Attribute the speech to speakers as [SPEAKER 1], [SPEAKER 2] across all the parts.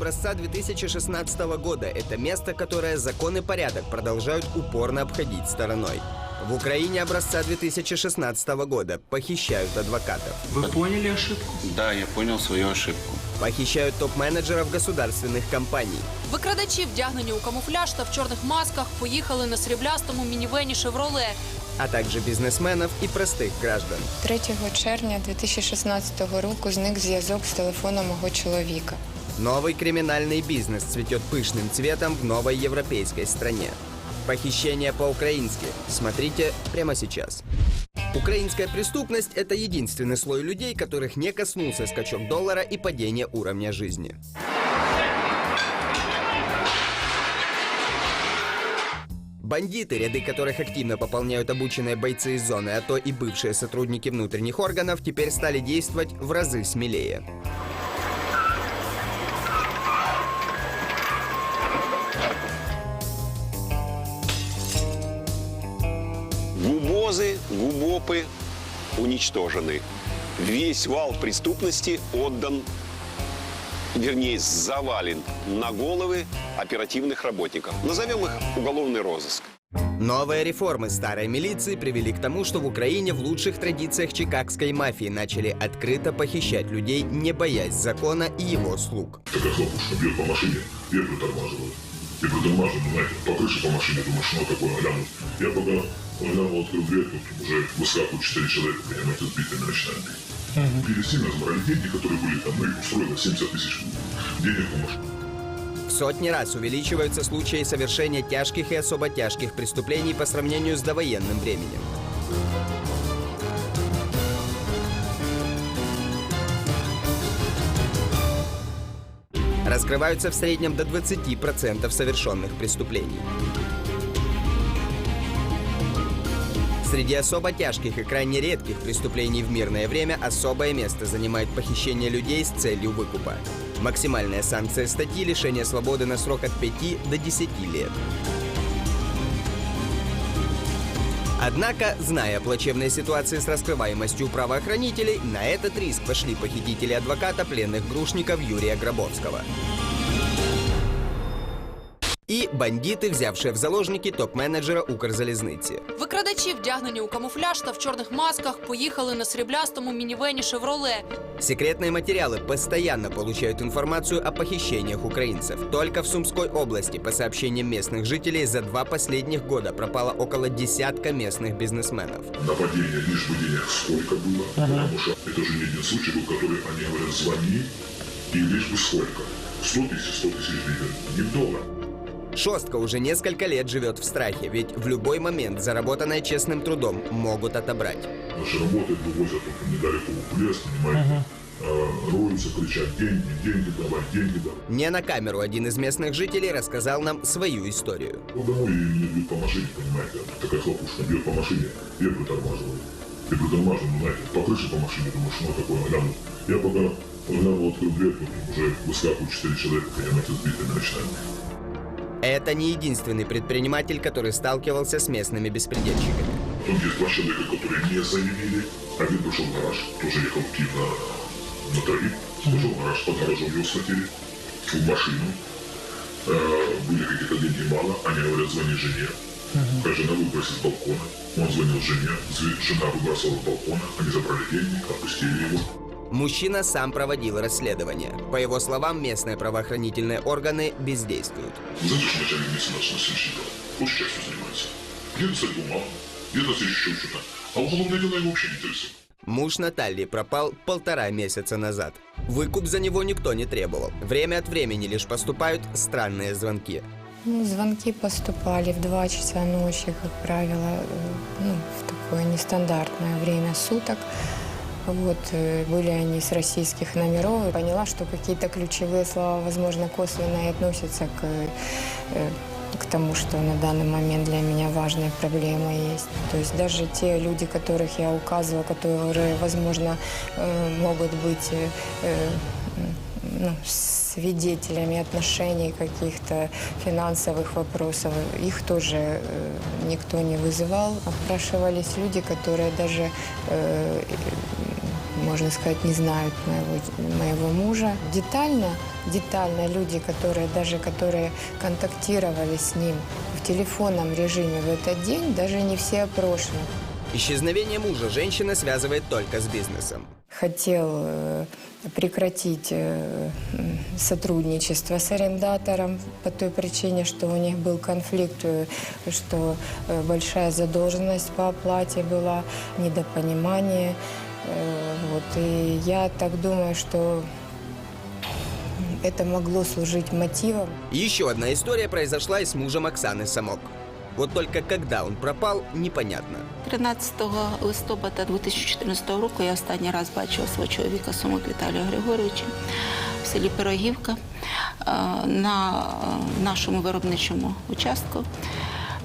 [SPEAKER 1] Украина образца 2016 года – это место, которое закон и порядок продолжают упорно обходить стороной. В Украине образца 2016 года похищают адвокатов,
[SPEAKER 2] Вы поняли ошибку?
[SPEAKER 3] Да, я понял свою ошибку.
[SPEAKER 1] похищают топ-менеджеров государственных компаний,
[SPEAKER 4] Викрадачі, вдягнені у камуфляж та в чорних масках, поїхали на сріблястому мінівені «Шевроле».
[SPEAKER 1] а также бизнесменов и простых граждан.
[SPEAKER 5] 3 червня 2016 року зник зв'язок з телефоном мого чоловіка.
[SPEAKER 1] Новый криминальный бизнес цветет пышным цветом в новой европейской стране. Похищение по-украински. Смотрите прямо сейчас. Украинская преступность – это единственный слой людей, которых не коснулся скачок доллара и падение уровня жизни. Бандиты, ряды которых активно пополняют обученные бойцы из зоны, а то и бывшие сотрудники внутренних органов, теперь стали действовать в разы смелее.
[SPEAKER 6] Губозы, губопы уничтожены. Весь вал преступности отдан, вернее, завален на головы оперативных работников. Назовем их уголовный розыск.
[SPEAKER 1] Новые реформы старой милиции привели к тому, что в Украине в лучших традициях чикагской мафии начали открыто похищать людей, не боясь закона и его слуг.
[SPEAKER 7] Такая хлопушка бьет по машине, я притормаживаю. И притормаживаю, знаете, по крыше по машине, думаю, что такое глянуть. Я пока глянул, открыл дверь, тут уже выскакивают четыре человека, понимаете, сбитыми начинают бить. Били сильно, забрали деньги, которые были там, их устроило 70 тысяч денег на машину.
[SPEAKER 1] В сотни раз увеличиваются случаи совершения тяжких и особо тяжких преступлений по сравнению с довоенным временем. Раскрываются в среднем до 20% совершенных преступлений. Среди особо тяжких и крайне редких преступлений в мирное время особое место занимает похищение людей с целью выкупа. Максимальная санкция статьи – лишение свободы на срок от 5 до 10 лет. Однако, зная о плачевной ситуации с раскрываемостью правоохранителей, на этот риск пошли похитители адвоката пленных грушников Юрия Гробовского. И бандиты, взявшие в заложники топ-менеджера Укрзалізниці.
[SPEAKER 4] Викрадачі, вдягнені у камуфляж та в чорних масках, поїхали на сріблястому мінівені «Шевроле».
[SPEAKER 1] Секретные материалы постоянно получают информацию о похищениях украинцев. Только в Сумской области, по сообщениям местных жителей, за два последних года пропало около десятка местных бизнесменов.
[SPEAKER 7] Нападение, лишь бы денег сколько было, потому что это же не один случай был, который они говорят, звони, и лишь бы сколько. 100 тысяч, 100 тысяч гривен, не в доллар.
[SPEAKER 1] Шостка уже несколько лет живет в страхе, ведь в любой момент заработанное честным трудом могут отобрать.
[SPEAKER 7] Наши работают, вывозят вот недалеко в лес, понимаете, а, роются, кричат, деньги, деньги давай, деньги давай.
[SPEAKER 1] Не на камеру один из местных жителей рассказал нам свою историю.
[SPEAKER 7] Ну, домой и мне бьют по машине, понимаете, такая хлопушка бьет по машине, я притормаживаю. И притормаживаю, знаете, по крыше по машине, думаю, что такое, глянул. Я пока глянул, открыл дверь, тут уже выскакивают четыре человека, понимаете, сбитыми начинают.
[SPEAKER 1] Это не единственный предприниматель, который сталкивался с местными беспредельщиками.
[SPEAKER 7] Потом есть два человека, которые не заявили. Один пришел в гараж, тоже ехал в Киев на, на троих. Пришел в гараж, под гаражом его схватили, в машину. Э, были какие-то деньги мало, они говорят, звони жене. Как жена выбросит с балкона. Он звонил жене, жена выбрасывала с балкона, они забрали деньги, отпустили его.
[SPEAKER 1] Мужчина сам проводил расследование. По его словам, местные правоохранительные органы бездействуют.
[SPEAKER 7] Что начальник месяца нас насильщиков? Очень часто занимается. Где-то стать бумагу, где-то еще что-то. А уголовное дело его вообще не интересует.
[SPEAKER 1] Муж Натальи пропал полтора месяца назад. Выкуп за него никто не требовал. Время от времени лишь поступают странные звонки.
[SPEAKER 5] Ну, звонки поступали в 2 часа ночи, как правило, э, ну, в такое нестандартное время суток. Вот, э, были они с российских номеров. И поняла, что какие-то ключевые слова, возможно, косвенно и относятся к, э, к тому, что на данный момент для меня важной проблемой есть. То есть даже те люди, которых я указывала, которые, возможно, э, могут быть ну, свидетелями отношений каких-то финансовых вопросов. Их тоже никто не вызывал. Опрашивались люди, которые даже можно сказать, не знают моего, моего мужа. Детально, детально люди, которые даже которые контактировали с ним в телефонном режиме в этот день, даже не все опрошены.
[SPEAKER 1] Исчезновение мужа женщина связывает только с бизнесом.
[SPEAKER 5] хотел э, прекратить э, сотрудничество с арендатором по той причине, что у них был конфликт, э, что большая задолженность по оплате была, недопонимание. Э, Вот. И я так думаю, что это могло служить мотивом.
[SPEAKER 1] Еще одна история произошла и с мужем Оксаны Самок. Вот только когда он пропал, непонятно.
[SPEAKER 2] 13 листопада 2014 року я останній раз бачила свого чоловіка Сумок Віталія Григоровича в селі Пирогівка е, на е, нашому виробничому участку.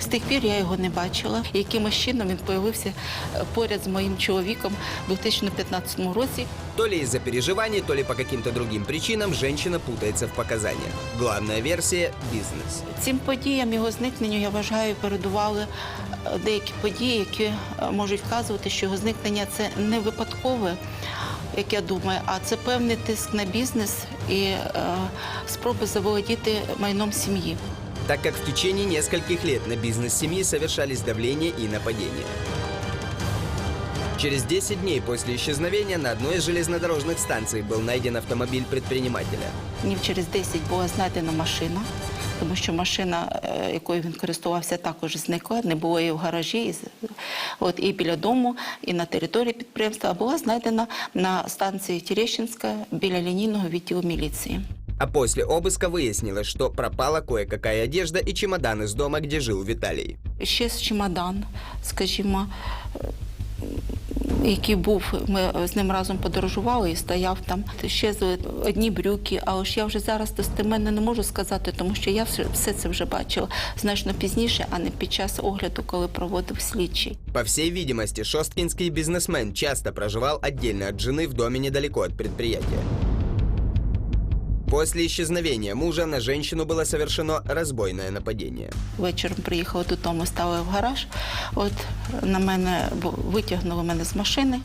[SPEAKER 2] З тих пір я його не бачила. Якимось чином він появився е, поряд з моїм чоловіком у 2015 році.
[SPEAKER 1] То ли из-за переживаний, то ли по каким-то другим причинам женщина путается в показаниях. Главная версия – бизнес.
[SPEAKER 2] Цим подіям його зникненню я вважаю передували е, деякі події, які е, можуть вказувати, що його зникнення це не випадкове, як я думаю, а це певний тиск на бізнес і е, спроби заволодіти майном сім'ї.
[SPEAKER 1] Так как в течение нескольких лет на бизнес семьи совершались давление и нападения. Через 10 дней после исчезновения на одной из железнодорожных станций был найден автомобиль предпринимателя.
[SPEAKER 2] Днів через 10 була знайдена машина, тому що машина, е, якою він користувався, також зникла. Не було її в гаражі. І, От, і біля дому, і на території підприємства, а була знайдена на станції Терещинська біля лінійного відділу міліції.
[SPEAKER 1] А после обыска выяснилось, что пропала кое-какая одежда и чемодан из дома, где жил Виталий.
[SPEAKER 2] Ще з чемодан, скажімо, е, який був, ми з ним разом подорожували і стояв там. Ще з одні брюки, але ж я вже зараз достеменно не можу сказати, тому що я все, все це вже бачила значно пізніше, а не під час огляду, коли проводив слідчий.
[SPEAKER 1] По всей видимости, шосткинский бизнесмен часто проживал отдельно от жены в доме недалеко от предприятия. После исчезновения мужа на женщину было совершено разбойное нападение.
[SPEAKER 2] Вечором приїхала додому, стала в гараж. От на мене витягнули мене з машини.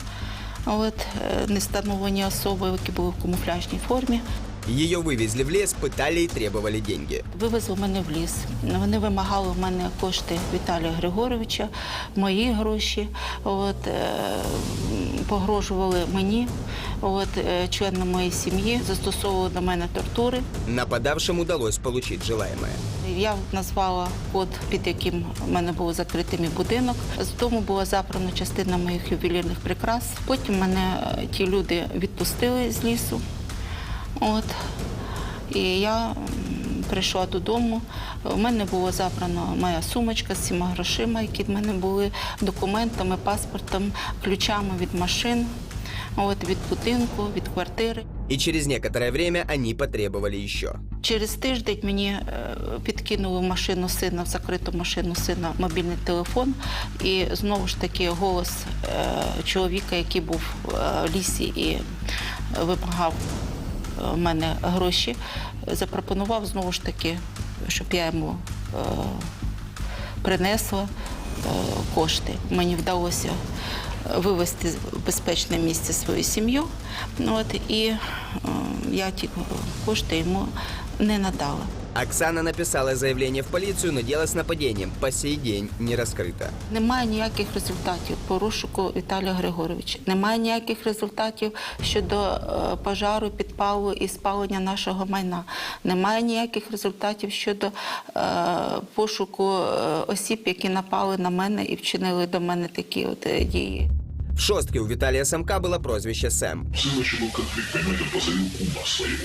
[SPEAKER 2] От е, нестановлені особи, які були в камуфляжній формі.
[SPEAKER 1] Ее вывезли в лес, пытали и требовали деньги.
[SPEAKER 2] Вивезли мене в ліс. Вони вимагали в мене кошти Віталія Григоровича, мої гроші. От, е, погрожували мені, от, е, членам моєї сім'ї, застосовували до мене тортури.
[SPEAKER 1] Нападавшим удалось получить желаемое.
[SPEAKER 2] Я назвала код, під яким в мене був закритий мій будинок. З дому була забрана частина моїх ювелірних прикрас. Потім мене е, ті люди відпустили з лісу. От. І я прийшла додому. У мене було забрано моя сумочка з всіма грошима, які в мене були, документами, паспортом, ключами від машин, от, від будинку, від квартири.
[SPEAKER 1] И через некоторое время они потребовали еще.
[SPEAKER 2] Через тиждень мені е, підкинули в машину сина, в закриту машину сина мобільний телефон. І знову ж таки голос е, чоловіка, який був е, в лісі і вимагав в мене гроші, запропонував знову ж таки, щоб я йому е, принесла е, кошти. Мені вдалося вивезти в безпечне місце свою сім'ю. І е, я ті кошти йому не надала.
[SPEAKER 1] Оксана написала заявление в полицию, но дело с нападением по сей день не раскрыто.
[SPEAKER 2] Немає ніяких результатів по розшуку Віталія Григоровича. Немає ніяких результатів щодо е, пожару, підпалу і спалення нашого майна. Немає ніяких результатів щодо е, пошуку е, осіб, які напали на мене і вчинили до мене такі от е, дії.
[SPEAKER 1] В шостке у Виталия Самка было прозвище Сэм.
[SPEAKER 7] Еще был конфликт, понимаете, он посадил кума своего.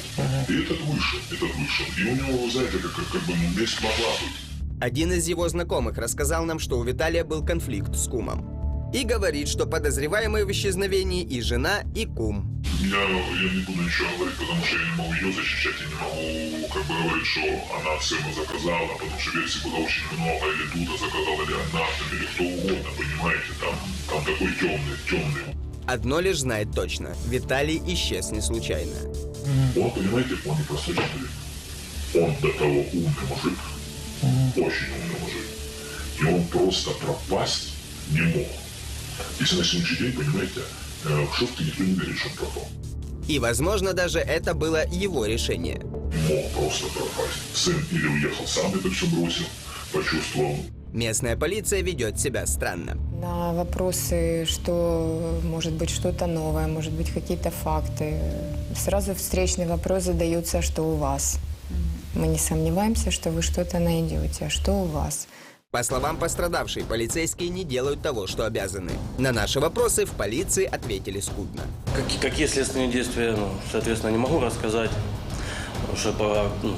[SPEAKER 7] И этот вышел, этот вышел. И у него, знаете, как, как, как бы ну, месть могла быть.
[SPEAKER 1] Один из его знакомых рассказал нам, что у Виталия был конфликт с кумом. И говорит, что подозреваемые в исчезновении и жена, и кум.
[SPEAKER 7] Я, я не буду ничего говорить, потому что я не могу ее защищать, я не могу как бы говорить, что она сына заказала, потому что версий было очень много, или Дуда заказала, или она, там, или кто угодно, понимаете, там, там такой темный, темный.
[SPEAKER 1] Одно лишь знает точно. Виталий исчез не случайно.
[SPEAKER 7] Он, понимаете, он не просто человек. Он до того умный мужик, очень умный мужик. И он просто пропасть не мог. Если на сегодняшний день, понимаете, Э, В шутке никто не верит, что он пропал.
[SPEAKER 1] И, возможно, даже это было его решение.
[SPEAKER 7] Мог просто пропасть. Сын или уехал сам это все бросил, почувствовал.
[SPEAKER 1] Местная полиция ведет себя странно.
[SPEAKER 5] На вопросы, что может быть что-то новое, может быть какие-то факты, сразу встречный вопрос задается, что у вас. Мы не сомневаемся, что вы что-то найдете. А что у вас?
[SPEAKER 1] По словам пострадавшей, полицейские не делают того, что обязаны. На наши вопросы в полиции ответили скудно.
[SPEAKER 8] Какие, какие следственные действия, ну, соответственно, не могу рассказать, потому что по, ну,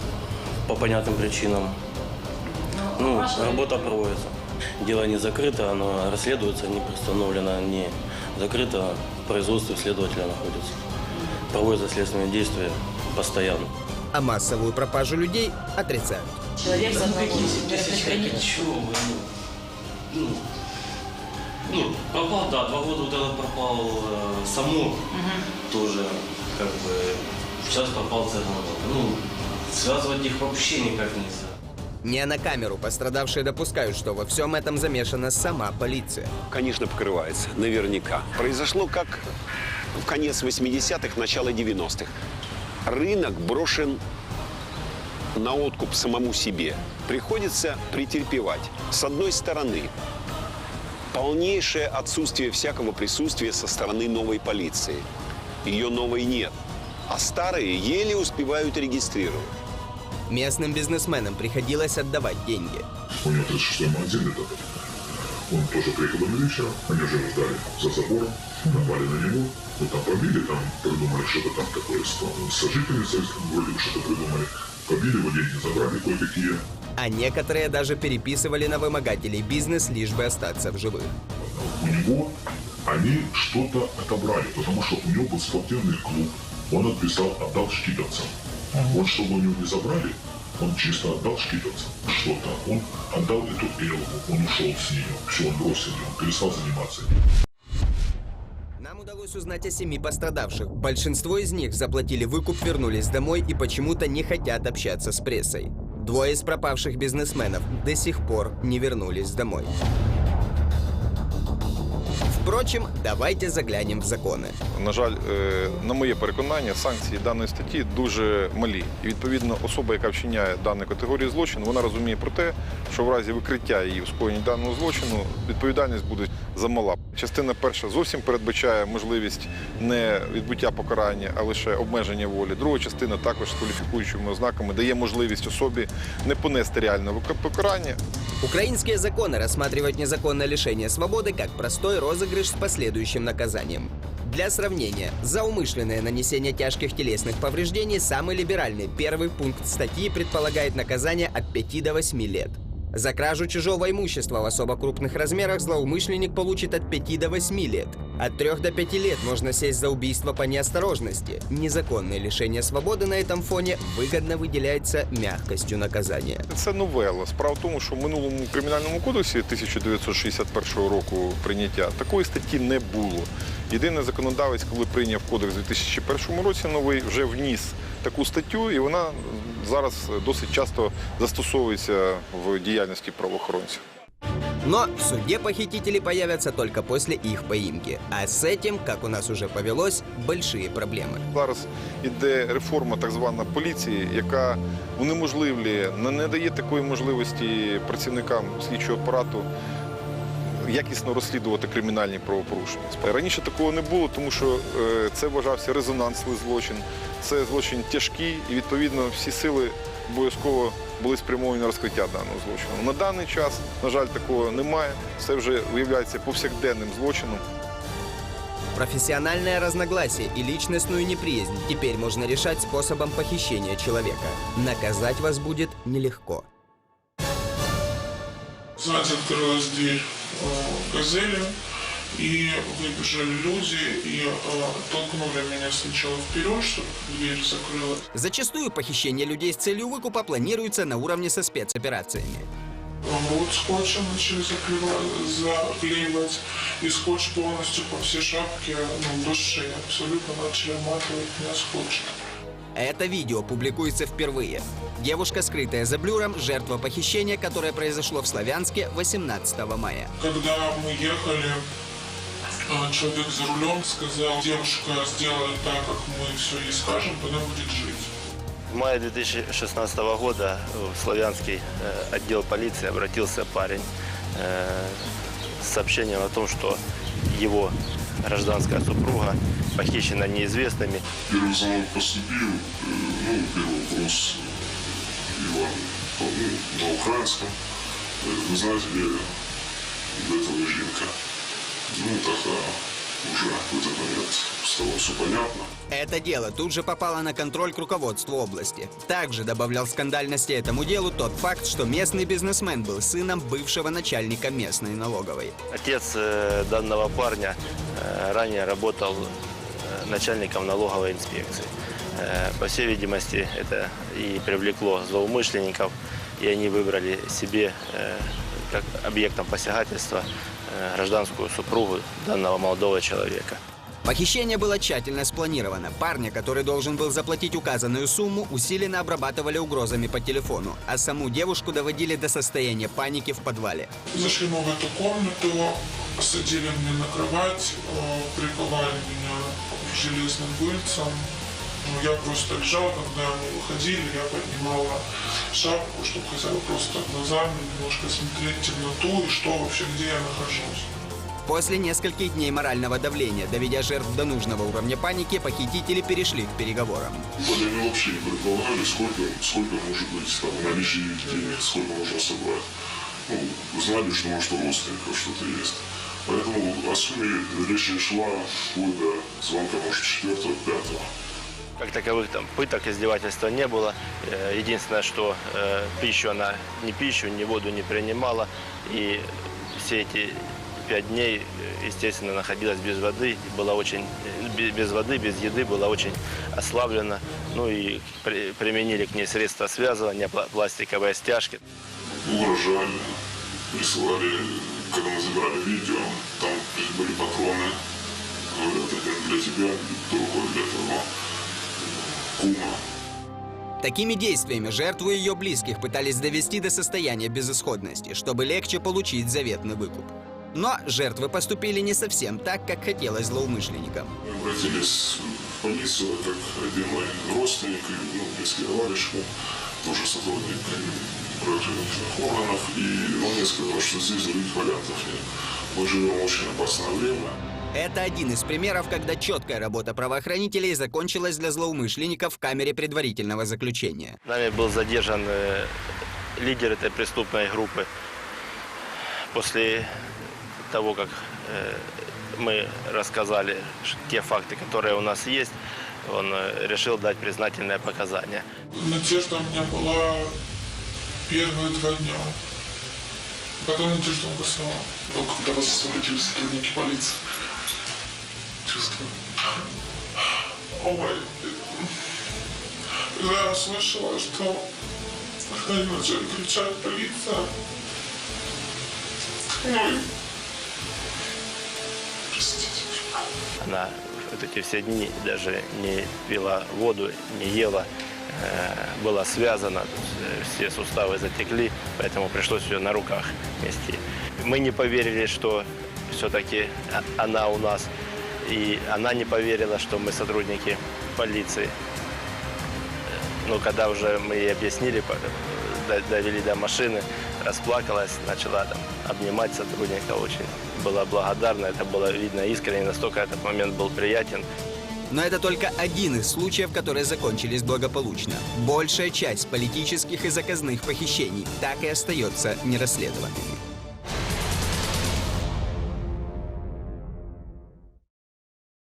[SPEAKER 8] по понятным причинам. Ну, работа проводится. Дело не закрыто, оно расследуется, не пристановлено, не закрыто. В производстве следователя находится. Проводятся следственные действия постоянно.
[SPEAKER 1] А массовую пропажу людей отрицают.
[SPEAKER 8] Человек за какие 7 тысяч, как чего вы, ну, ну, ну, пропал, да, два года вот этот пропал э, Самур, тоже, как бы, сейчас пропал Цернова. Ну, связывать их вообще никак нельзя.
[SPEAKER 1] Не на камеру пострадавшие допускают, что во всем этом замешана сама полиция.
[SPEAKER 6] Конечно, покрывается. Наверняка. Произошло как в конец 80-х, начало 90-х. Рынок брошен на откуп самому себе. Приходится претерпевать. С одной стороны, полнейшее отсутствие всякого присутствия со стороны новой полиции. Ее новой нет. А старые еле успевают регистрировать.
[SPEAKER 1] Местным бизнесменам приходилось отдавать деньги.
[SPEAKER 7] У него 36-й магазин этот. Он тоже приехал вечером, они уже ждали за забором, напали на него, ну там побили, там придумали что-то там такое с, с сожительницей, вроде бы что-то придумали. Побили деньги забрали кое-какие.
[SPEAKER 1] А некоторые даже переписывали на вымогателей бизнес, лишь бы остаться в живых.
[SPEAKER 7] У него они что-то отобрали, потому что у него был спортивный клуб. Он отписал, отдал шкитовцам. Вот чтобы у него не забрали, он чисто отдал шкитовцам что-то. Он отдал эту Элву, он ушел с нее. Все, он бросил ее, он перестал заниматься
[SPEAKER 1] удалось узнать о семи пострадавших. Большинство из них заплатили выкуп, вернулись домой и почему-то не хотят общаться с прессой. Двое из пропавших бизнесменов до сих пор не вернулись домой. Впрочем, давайте заглянем в законы.
[SPEAKER 9] На жаль, е, на моє переконання, санкції даної статті дуже малі. І відповідно особа, яка вчиняє дану категорію злочину, вона розуміє про те, що в разі викриття її у скоєнні даного злочину відповідальність буде замала. Частина перша зовсім передбачає можливість не відбуття покарання, а лише обмеження волі. Друга частина також з кваліфікуючими ознаками дає можливість особі не понести реального покарання,
[SPEAKER 1] Украинские законы рассматривают незаконное лишение свободы как простой розыгрыш с последующим наказанием. Для сравнения, за умышленное нанесение тяжких телесных повреждений самый либеральный первый пункт статьи предполагает наказание от 5 до 8 лет. За кражу чужого имущества в особо крупных размерах злоумышленник получит от 5 до 8 лет. От 3 до 5 лет можно сесть за убийство по неосторожности. Незаконное лишение свободы на этом фоне выгодно выделяется мягкостью наказания.
[SPEAKER 9] Це новела. Справа в тому, що в минулому кримінальному кодексі 1961 року прийняття такої статті не було. Єдиний законодавець, коли прийняв кодекс у 2001 році, новий вже вніс Таку статтю, і вона зараз досить часто застосовується в діяльності правоохоронців.
[SPEAKER 1] Но в суде похитители появятся только после их поимки. А с этим, как у нас уже повелось, большие проблемы.
[SPEAKER 9] Зараз іде реформа так звана поліції, яка унеможливлює, не не дає такої можливості працівникам слідчого апарату якісно розслідувати кримінальні правопорушення. Раніше такого не було, тому що е, це вважався резонансний злочин, це злочин тяжкий, і відповідно всі сили обов'язково були спрямовані на розкриття даного злочину. На даний час, на жаль, такого немає. Це вже виявляється повсякденним злочином.
[SPEAKER 1] Профессиональное разногласие и личностную неприязнь теперь можно решать способом похищения человека. Наказать вас будет нелегко.
[SPEAKER 10] Сзади открылась дверь «Газели», и выбежали люди и э, толкнули меня сначала вперед, чтобы дверь закрылась.
[SPEAKER 1] Зачастую похищение людей с целью выкупа планируется на уровне со спецоперациями.
[SPEAKER 10] Рот скотчем начали заклеивать, и скотч полностью по всей шапке, ну, до шеи, абсолютно начали обматывать меня скотчем.
[SPEAKER 1] Это видео публикуется впервые. Девушка, скрытая за блюром, жертва похищения, которое произошло в Славянске 18 мая.
[SPEAKER 10] Когда мы ехали А, Человек за рулем сказал, девушка сделает так, как мы все ей скажем, тогда будет жить.
[SPEAKER 11] В мае 2016 года в Славянский э, отдел полиции обратился парень э, с сообщением о том, что его гражданская супруга похищена неизвестными.
[SPEAKER 12] Первый звонок поступил, ну, первый вопрос Иван, ну, на украинском. Вы знаете, где этого жінка? Ну, тогда уже в этот момент стало все понятно.
[SPEAKER 1] Это дело тут же попало на контроль к руководству области. Также добавлял скандальности этому делу тот факт, что местный бизнесмен был сыном бывшего начальника местной налоговой.
[SPEAKER 11] Отец э, данного парня э, ранее работал э, начальником налоговой инспекции. По всей видимости, это и привлекло злоумышленников, и они выбрали себе как объектом посягательства гражданскую супругу данного молодого человека.
[SPEAKER 1] Похищение было тщательно спланировано. Парня, который должен был заплатить указанную сумму, усиленно обрабатывали угрозами по телефону, а саму девушку доводили до состояния паники в подвале.
[SPEAKER 10] Зашли мы в эту комнату, посадили меня на кровать, э, приковали меня железным выльцем. Ну, Я просто лежал, когда они выходили, я поднимала шапку, чтобы хотя бы просто глазами немножко смотреть темноту и что вообще, где я нахожусь.
[SPEAKER 1] После нескольких дней морального давления, доведя жертв до нужного уровня паники, похитители перешли к переговорам.
[SPEAKER 12] Вот они вообще не предполагали, сколько, сколько может быть там в наличии денег, сколько можно собрать. Ну, знали, что может у родственников что-то есть. Поэтому о сумме речь не шла вплоть до звонка, может, четвертого, пятого.
[SPEAKER 11] Как таковых там пыток, издевательства не было. Э, Единственное, что э, пищу она ни пищу, ни воду не принимала. И все эти пять дней, естественно, находилась без воды. Была очень, бе- без воды, без еды, была очень ослаблена. Ну и при- применили к ней средства связывания, пла- пластиковые стяжки.
[SPEAKER 12] Угрожали, присылали, когда мы забирали видео, там были патроны. Говорят, один для тебя, другой для твоего кума.
[SPEAKER 1] Такими действиями жертву и ее близких пытались довести до состояния безысходности, чтобы легче получить заветный выкуп. Но жертвы поступили не совсем так, как хотелось злоумышленникам.
[SPEAKER 12] Мы обратились в полицию, как один мой родственник, и, ну, близкий товарищ, тоже сотрудник правоохранительных органов, и он мне сказал, что здесь других вариантов нет. Мы живем в очень опасное время.
[SPEAKER 1] Это один из примеров, когда четкая работа правоохранителей закончилась для злоумышленников в камере предварительного заключения.
[SPEAKER 11] Нами был задержан э, лидер этой преступной группы. После того, как э, мы рассказали те факты, которые у нас есть, он э, решил дать признательные показания.
[SPEAKER 10] Надежда у меня была первые два дня. Потом надежда угасала. Но когда вас обратились сотрудники полиции, чувствую. Ой, я услышала, что они начали кричать полиция, ну,
[SPEAKER 11] Она вот эти все дни даже не пила воду, не ела, э, была связана, э, все суставы затекли, поэтому пришлось ее на руках нести. Мы не поверили, что все-таки она у нас, и она не поверила, что мы сотрудники полиции. Но когда уже мы ей объяснили, до- довели до машины, расплакалась, начала там обнимать сотрудника, очень была благодарна, это было видно искренне, настолько этот момент был приятен.
[SPEAKER 1] Но это только один из случаев, которые закончились благополучно. Большая часть политических и заказных похищений так и остается нерасследованными.